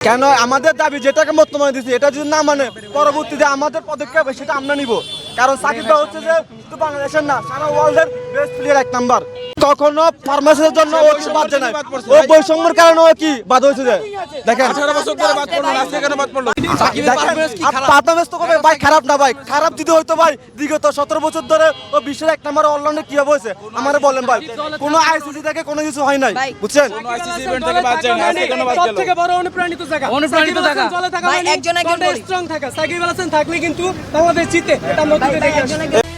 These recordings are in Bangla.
কেন আমাদের দাবি যেটাকে বর্তমানে দিচ্ছি এটা যদি না মানে পরবর্তীতে আমাদের পদক্ষেপ সেটা আমরা নিব। কারণ সাকিব হচ্ছে যে বাংলাদেশের না, সারা ওয়ার্ল্ডের বেস্ট প্লেয়ার এক নাম্বার কখনো ফার্মাসির জন্য ও কিছু বাদ যায় না ও বৈষম্যের কারণে ও কি বাদ হয়েছে যে? দেখেন। আঠারো বছর ধরে বাদ পড়ল লাস্টে কেন বাদ পড়ল? পারফরমেন্স তো কবে ভাই খারাপ না ভাই। খারাপ যদি হইতো ভাই বিগত সতেরো বছর ধরে ও বিশ্বের এক নাম্বার অলরাউন্ডে কি হয়েছে? আমার বলেন ভাই। কোনো আইসিসি থেকে কোনো কিছু হয় নাই বুঝছেন? আইসিসি ইভেন্ট থেকে বাদ যায় না আজকে কেন বাদ সব গেল? থেকে বড় অনুপ্রাণিত জায়গা। অনুপ্রাণিত সাকিব আল জায়গা। হাসান দলে থাকা ভাই, মানে একজন একজন দলটা থাকা। সাকিব হাসান থাকলে কিন্তু বাংলাদেশ জিতে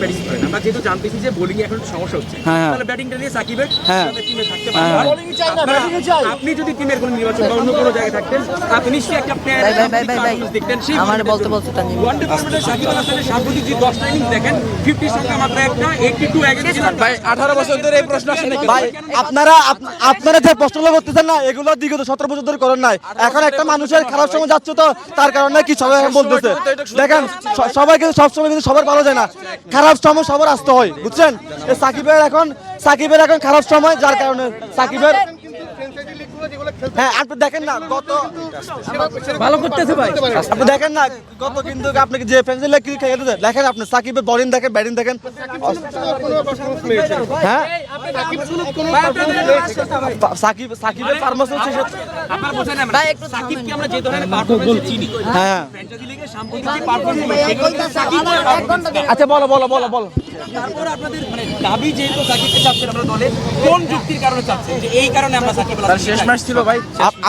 ব্যাটিং করেন। আমরা যেহেতু জানতেছি যে বোলিং এখন সমস্যা হচ্ছে হ্যাঁ। তাহলে ব্যাটিংটা নিয়ে সাকিবের হ্যাঁ। টিমে থাকতে পারেন। আপনারা- আপনি যদি টিমের কোনো নির্বাচন বা অন্য কোনো জায়গায় থাকতেন আপনি নিশ্চয়ই একটা প্লেয়ার। দেখতেন। সেই আমার বলতে বলতে তানজিম। ওয়ানডে ফরম্যাটে সাকিব আল হাসানের সাম্প্রতিক যে 10টা ইনিংস দেখেন 50 সংখ্যা মাত্র একটা 82 এগেইনস্ট ভাই আঠারো বছর ধরে এই প্রশ্ন আসে নাকি? ভাই আপনারা আপনারা যে প্রশ্নগুলো করতেছেন না এগুলো বিগত সতেরো বছর ধরে করেন নাই। এখন একটা মানুষের খারাপ সময় যাচ্ছে তো তার কারণে কি সবাই বলতেছে। দেখেন সবাই কিন্তু সবসময় কিন্তু সবার ভালো যায় না। খারাপ সময় সবার আসতে হয় বুঝছেন? সাকিবের এখন সাকিবের এখন খারাপ সময় যার কারণে সাকিবের হ্যাঁ আপনি দেখেন না গত ভালো করতেছে ভাই। আপনি দেখেন না গত কিন্তু আপনাকে যে ফ্রেন্ডস কি দেখেন আপনি সাকিবের বোলিং দেখেন ব্যাটিং দেখেন। হ্যাঁ? সাকিব সাকিবের ফার্মাসি হচ্ছে সে- আপনারা বোঝেন না ভাই, একটু সাকিবকে আমরা যে ধরনের পারফরম্যান্স চিনি হ্যাঁ ফ্র্যাঞ্চাইজি লিগে সাম্প্রতিক পারফরম্যান্স সেগুলো কিন্তু সাকিব আচ্ছা বলো বলো বলো বলো। তারপর আপনাদের মানে দাবি যেহেতু সাকিবকে চাচ্ছেন আমরা দলে কোন যুক্তির কারণে চাচ্ছেন? যে এই কারণে আমরা সাকিব তার শেষ ম্যাচ ছিল ভাই।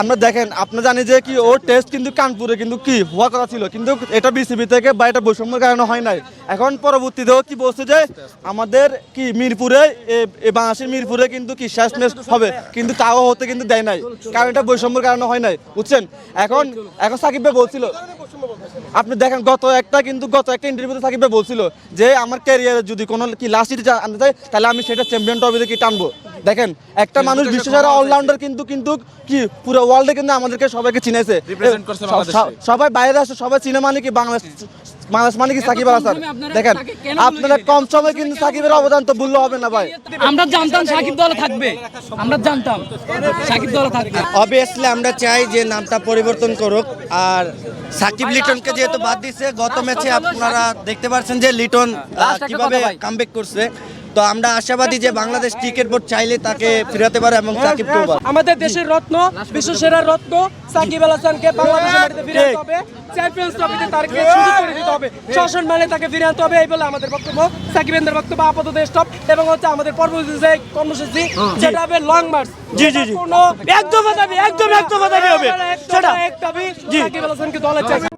আমরা দেখেন আপনি জানি যে কি ওর টেস্ট কিন্তু কানপুরে কিন্তু কি হওয়ার কথা ছিল। কিন্তু এটা বিসিবি থেকে বা এটা বৈষম্যের কারণে হয় নাই। এখন পরবর্তীতেও কি বলছে যে আমাদের কি মিরপুরে বাংলাদেশের মিরপুরে কিন্তু কি শেষ ম্যাচ হবে কিন্তু তাও হতে কিন্তু দেয় নাই। কারণ এটা বৈষম্যের কারণে হয় নাই বুঝছেন? এখন এখন সাকিব ভাই বলছিল আপনি দেখেন গত একটা কিন্তু গত একটা ইন্টারভিউতে সাকিব ভাই বলছিল যে আমার ক্যারিয়ারে যদি কোনো কি লাস্ট সিটি আনতে চাই তাহলে আমি সেটা চ্যাম্পিয়ন ট্রফিতে কি টানবো। দেখেন একটা মানুষ বিশ্বসেরা অলরাউন্ডার কিন্তু কিন্তু কি পুরো ওয়ার্ল্ডে কিন্তু আমাদেরকে সবাইকে চিনেছে। সবাই বাইরে আসে সবাই চিনে মানে কি বাংলাদেশ বাংলাদেশ মানে কি সাকিব আল হাসান? দেখেন আপনারা কম সময় কিন্তু সাকিবের অবদান তো ভুললে হবে না ভাই। আমরা জানতাম সাকিব দলে থাকবে। আমরা জানতাম সাকিব দলে থাকবে। অবভিয়াসলি আমরা চাই যে নামটা পরিবর্তন করুক। আর সাকিব লিটনকে যেহেতু বাদ দিছে গত ম্যাচে আপনারা দেখতে পাচ্ছেন যে লিটন কীভাবে কামব্যাক করছে। তো আমরা আশাবাদী যে বাংলাদেশ ক্রিকেট বোর্ড চাইলে তাকে ফিরাতে পারে এবং সাকিবকেও পারে আমাদের দেশের রত্ন বিশ্ব সেরা রত্ন সাকিব আল হাসানকে বাংলাদেশের মাটিতে ফিরে আনতে হবে। চ্যাম্পিয়ন্স ট্রফিতে তারকে সুযোগ করে দিতে হবে। শাসন মানে তাকে ফিরে আনতে হবে এই বলে আমাদের বক্তব্য। সাকিবেন্দ্রের বক্তব্য আপাতত স্টপ এবং হচ্ছে আমাদের পরবর্তী যে কর্মসূচি যেটা হবে লং মার্চ জি জি জি। একদম দাবি একদম একদম হবে। সেটা এক দাবি। সাকিব আল হাসানকে দলে চাই